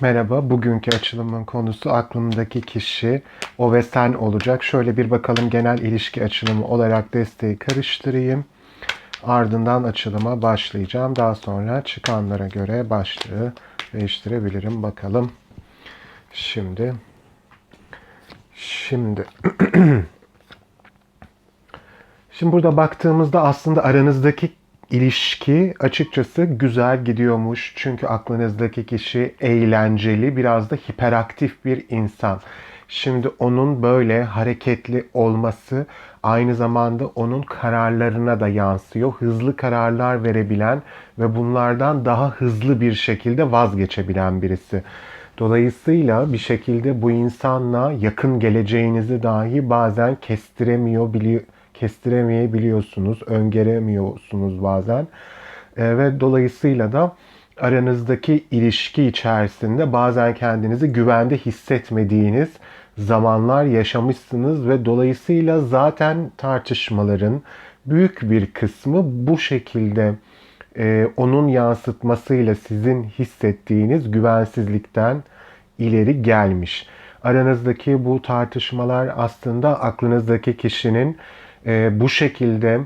Merhaba, bugünkü açılımın konusu aklımdaki kişi o ve sen olacak. Şöyle bir bakalım genel ilişki açılımı olarak desteği karıştırayım. Ardından açılıma başlayacağım. Daha sonra çıkanlara göre başlığı değiştirebilirim. Bakalım. Şimdi şimdi Şimdi burada baktığımızda aslında aranızdaki ilişki açıkçası güzel gidiyormuş. Çünkü aklınızdaki kişi eğlenceli, biraz da hiperaktif bir insan. Şimdi onun böyle hareketli olması aynı zamanda onun kararlarına da yansıyor. Hızlı kararlar verebilen ve bunlardan daha hızlı bir şekilde vazgeçebilen birisi. Dolayısıyla bir şekilde bu insanla yakın geleceğinizi dahi bazen kestiremiyor biliyor kestiremeyebiliyorsunuz, öngöremiyorsunuz bazen. E, ve dolayısıyla da aranızdaki ilişki içerisinde bazen kendinizi güvende hissetmediğiniz zamanlar yaşamışsınız ve dolayısıyla zaten tartışmaların büyük bir kısmı bu şekilde e, onun yansıtmasıyla sizin hissettiğiniz güvensizlikten ileri gelmiş. Aranızdaki bu tartışmalar aslında aklınızdaki kişinin e, bu şekilde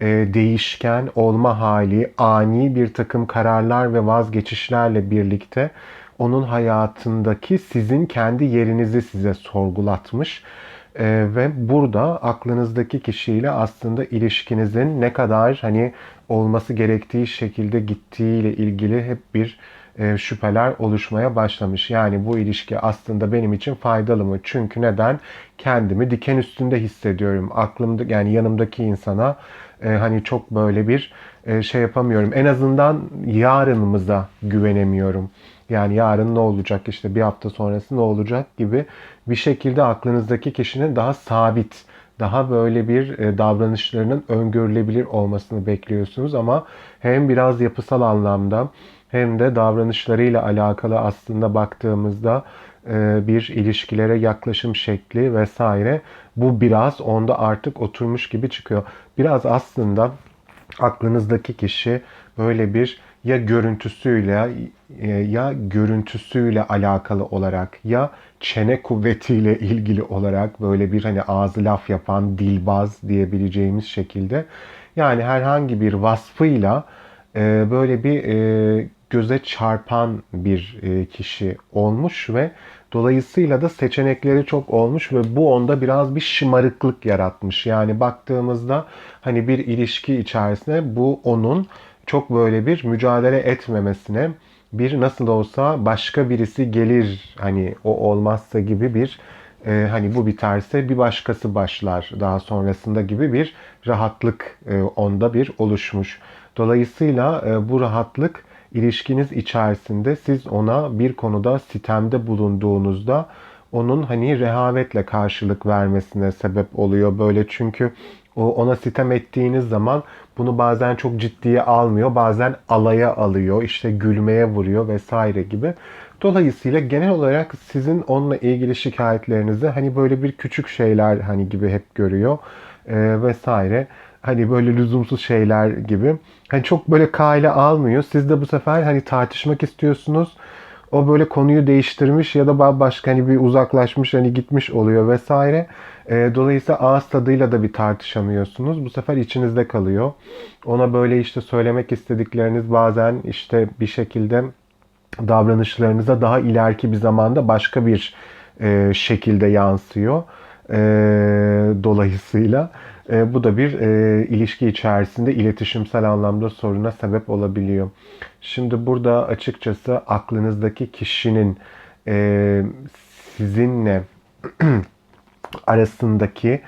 e, değişken olma hali, ani bir takım kararlar ve vazgeçişlerle birlikte onun hayatındaki sizin kendi yerinizi size sorgulatmış. Ee, ve burada aklınızdaki kişiyle aslında ilişkinizin ne kadar hani olması gerektiği şekilde gittiğiyle ilgili hep bir e, şüpheler oluşmaya başlamış. Yani bu ilişki aslında benim için faydalı mı? Çünkü neden? Kendimi diken üstünde hissediyorum. Aklımda yani yanımdaki insana e, hani çok böyle bir e, şey yapamıyorum. En azından yarınımıza güvenemiyorum. Yani yarın ne olacak işte bir hafta sonrası ne olacak gibi bir şekilde aklınızdaki kişinin daha sabit, daha böyle bir davranışlarının öngörülebilir olmasını bekliyorsunuz ama hem biraz yapısal anlamda hem de davranışlarıyla alakalı aslında baktığımızda e, bir ilişkilere yaklaşım şekli vesaire bu biraz onda artık oturmuş gibi çıkıyor. Biraz aslında aklınızdaki kişi böyle bir ya görüntüsüyle e, ya görüntüsüyle alakalı olarak ya çene kuvvetiyle ilgili olarak böyle bir hani ağzı laf yapan dilbaz diyebileceğimiz şekilde yani herhangi bir vasfıyla e, böyle bir göze çarpan bir kişi olmuş ve dolayısıyla da seçenekleri çok olmuş ve bu onda biraz bir şımarıklık yaratmış. Yani baktığımızda hani bir ilişki içerisinde bu onun çok böyle bir mücadele etmemesine bir nasıl olsa başka birisi gelir hani o olmazsa gibi bir e, hani bu biterse bir başkası başlar daha sonrasında gibi bir rahatlık e, onda bir oluşmuş. Dolayısıyla e, bu rahatlık ilişkiniz içerisinde siz ona bir konuda sitemde bulunduğunuzda onun hani rehavetle karşılık vermesine sebep oluyor. Böyle çünkü o ona sitem ettiğiniz zaman bunu bazen çok ciddiye almıyor, bazen alaya alıyor, işte gülmeye vuruyor vesaire gibi. Dolayısıyla genel olarak sizin onunla ilgili şikayetlerinizi hani böyle bir küçük şeyler hani gibi hep görüyor e, vesaire. Hani böyle lüzumsuz şeyler gibi. Hani çok böyle kale almıyor. Siz de bu sefer hani tartışmak istiyorsunuz o böyle konuyu değiştirmiş ya da başka hani bir uzaklaşmış hani gitmiş oluyor vesaire. E, dolayısıyla ağız tadıyla da bir tartışamıyorsunuz. Bu sefer içinizde kalıyor. Ona böyle işte söylemek istedikleriniz bazen işte bir şekilde davranışlarınıza daha ileriki bir zamanda başka bir e, şekilde yansıyor. E, dolayısıyla e, bu da bir e, ilişki içerisinde iletişimsel anlamda soruna sebep olabiliyor. Şimdi burada açıkçası aklınızdaki kişinin e, sizinle arasındaki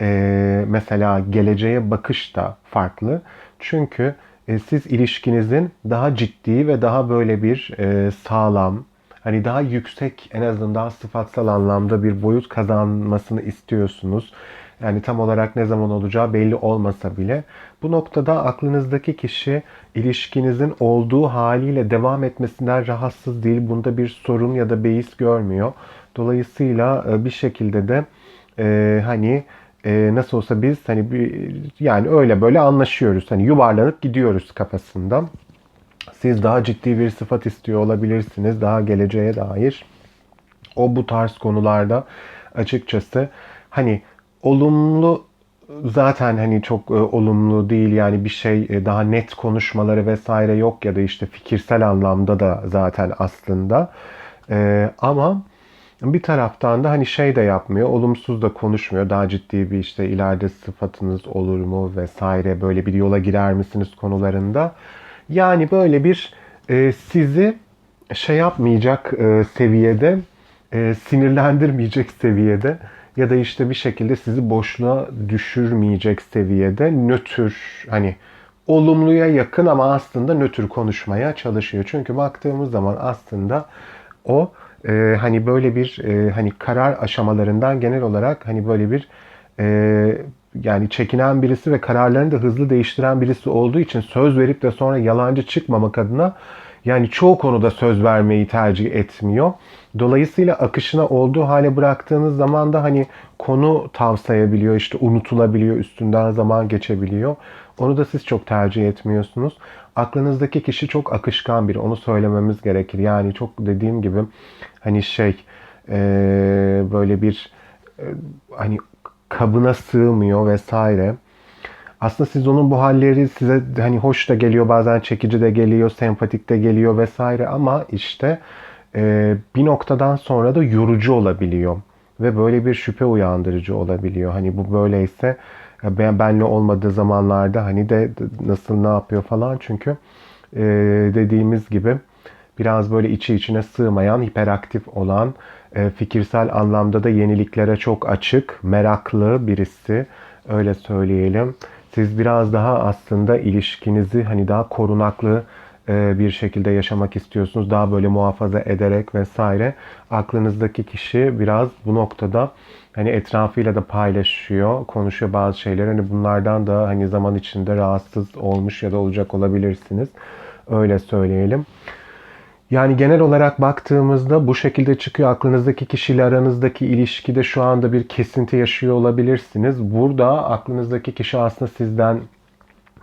e, mesela geleceğe bakış da farklı. Çünkü e, siz ilişkinizin daha ciddi ve daha böyle bir e, sağlam, hani daha yüksek en azından daha sıfatsal anlamda bir boyut kazanmasını istiyorsunuz. Yani tam olarak ne zaman olacağı belli olmasa bile bu noktada aklınızdaki kişi ilişkinizin olduğu haliyle devam etmesinden rahatsız değil. Bunda bir sorun ya da beis görmüyor. Dolayısıyla e, bir şekilde de e, hani e, nasıl olsa biz hani bir, yani öyle böyle anlaşıyoruz. Hani yuvarlanıp gidiyoruz kafasında. Siz daha ciddi bir sıfat istiyor olabilirsiniz. Daha geleceğe dair. O bu tarz konularda açıkçası hani olumlu zaten hani çok e, olumlu değil yani bir şey e, daha net konuşmaları vesaire yok ya da işte fikirsel anlamda da zaten aslında. E, ama bir taraftan da hani şey de yapmıyor, olumsuz da konuşmuyor. Daha ciddi bir işte ileride sıfatınız olur mu vesaire böyle bir yola girer misiniz konularında. Yani böyle bir e, sizi şey yapmayacak e, seviyede, e, sinirlendirmeyecek seviyede ya da işte bir şekilde sizi boşluğa düşürmeyecek seviyede nötr hani olumluya yakın ama aslında nötr konuşmaya çalışıyor. Çünkü baktığımız zaman aslında o e, hani böyle bir e, hani karar aşamalarından genel olarak hani böyle bir e, yani çekinen birisi ve kararlarını da hızlı değiştiren birisi olduğu için söz verip de sonra yalancı çıkmamak adına yani çoğu konuda söz vermeyi tercih etmiyor. Dolayısıyla akışına olduğu hale bıraktığınız zaman da hani konu tavsayabiliyor, işte unutulabiliyor, üstünden zaman geçebiliyor. Onu da siz çok tercih etmiyorsunuz. Aklınızdaki kişi çok akışkan biri. Onu söylememiz gerekir. Yani çok dediğim gibi hani şey böyle bir hani kabına sığmıyor vesaire. Aslında siz onun bu halleri size hani hoş da geliyor, bazen çekici de geliyor, sempatik de geliyor vesaire ama işte e, bir noktadan sonra da yorucu olabiliyor ve böyle bir şüphe uyandırıcı olabiliyor. Hani bu böyleyse ben benle olmadığı zamanlarda hani de nasıl ne yapıyor falan çünkü e, dediğimiz gibi biraz böyle içi içine sığmayan, hiperaktif olan, e, fikirsel anlamda da yeniliklere çok açık, meraklı birisi öyle söyleyelim. Siz biraz daha aslında ilişkinizi hani daha korunaklı e, bir şekilde yaşamak istiyorsunuz. Daha böyle muhafaza ederek vesaire. Aklınızdaki kişi biraz bu noktada hani etrafıyla da paylaşıyor, konuşuyor bazı şeyler. Hani bunlardan da hani zaman içinde rahatsız olmuş ya da olacak olabilirsiniz. Öyle söyleyelim. Yani genel olarak baktığımızda bu şekilde çıkıyor. Aklınızdaki kişiyle aranızdaki ilişkide şu anda bir kesinti yaşıyor olabilirsiniz. Burada aklınızdaki kişi aslında sizden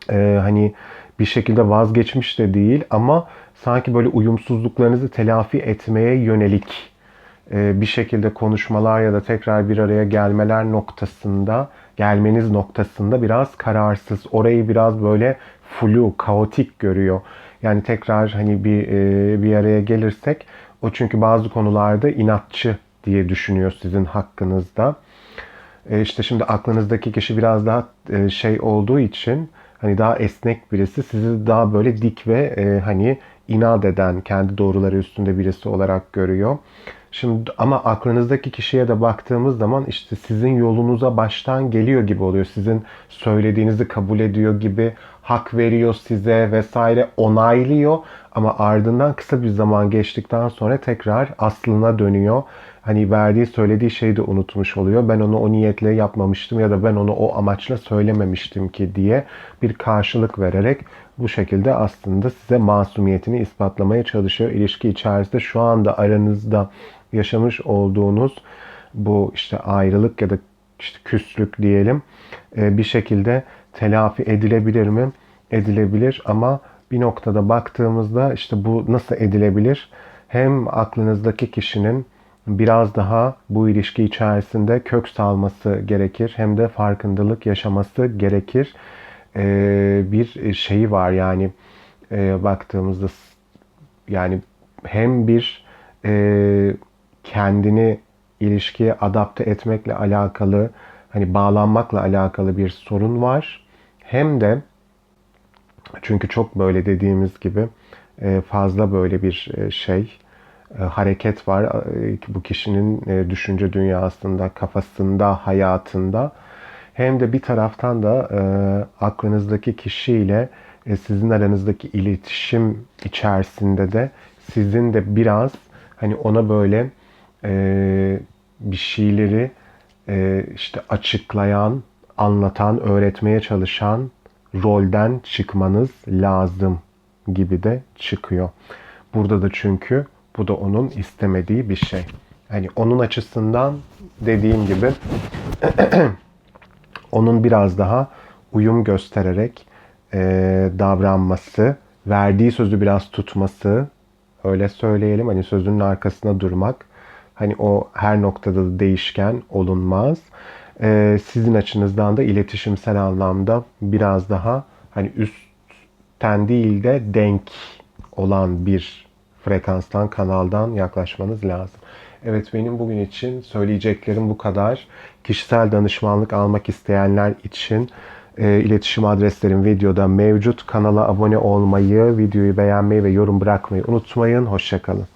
e, hani bir şekilde vazgeçmiş de değil ama sanki böyle uyumsuzluklarınızı telafi etmeye yönelik e, bir şekilde konuşmalar ya da tekrar bir araya gelmeler noktasında, gelmeniz noktasında biraz kararsız. Orayı biraz böyle flu, kaotik görüyor. Yani tekrar hani bir e, bir araya gelirsek o çünkü bazı konularda inatçı diye düşünüyor sizin hakkınızda. E işte şimdi aklınızdaki kişi biraz daha e, şey olduğu için hani daha esnek birisi sizi daha böyle dik ve e, hani inat eden, kendi doğruları üstünde birisi olarak görüyor. Şimdi ama aklınızdaki kişiye de baktığımız zaman işte sizin yolunuza baştan geliyor gibi oluyor. Sizin söylediğinizi kabul ediyor gibi, hak veriyor size vesaire onaylıyor ama ardından kısa bir zaman geçtikten sonra tekrar aslına dönüyor. Hani verdiği söylediği şeyi de unutmuş oluyor. Ben onu o niyetle yapmamıştım ya da ben onu o amaçla söylememiştim ki diye bir karşılık vererek bu şekilde aslında size masumiyetini ispatlamaya çalışıyor. İlişki içerisinde şu anda aranızda yaşamış olduğunuz bu işte ayrılık ya da işte küslük diyelim bir şekilde telafi edilebilir mi? Edilebilir ama bir noktada baktığımızda işte bu nasıl edilebilir? Hem aklınızdaki kişinin biraz daha bu ilişki içerisinde kök salması gerekir hem de farkındalık yaşaması gerekir. Ee, bir şeyi var yani e, baktığımızda yani hem bir e, kendini ilişkiye adapte etmekle alakalı hani bağlanmakla alakalı bir sorun var. Hem de çünkü çok böyle dediğimiz gibi e, fazla böyle bir e, şey e, hareket var bu kişinin düşünce dünyasında, kafasında, hayatında. Hem de bir taraftan da aklınızdaki kişiyle sizin aranızdaki iletişim içerisinde de sizin de biraz hani ona böyle bir şeyleri işte açıklayan, anlatan, öğretmeye çalışan rolden çıkmanız lazım gibi de çıkıyor. Burada da çünkü bu da onun istemediği bir şey. Hani onun açısından dediğim gibi onun biraz daha uyum göstererek e, davranması verdiği sözü biraz tutması, öyle söyleyelim. Hani sözünün arkasında durmak. Hani o her noktada da değişken olunmaz. Ee, sizin açınızdan da iletişimsel anlamda biraz daha hani üstten değil de denk olan bir frekanstan, kanaldan yaklaşmanız lazım. Evet benim bugün için söyleyeceklerim bu kadar. Kişisel danışmanlık almak isteyenler için e, iletişim adreslerim videoda mevcut. Kanala abone olmayı, videoyu beğenmeyi ve yorum bırakmayı unutmayın. Hoşçakalın.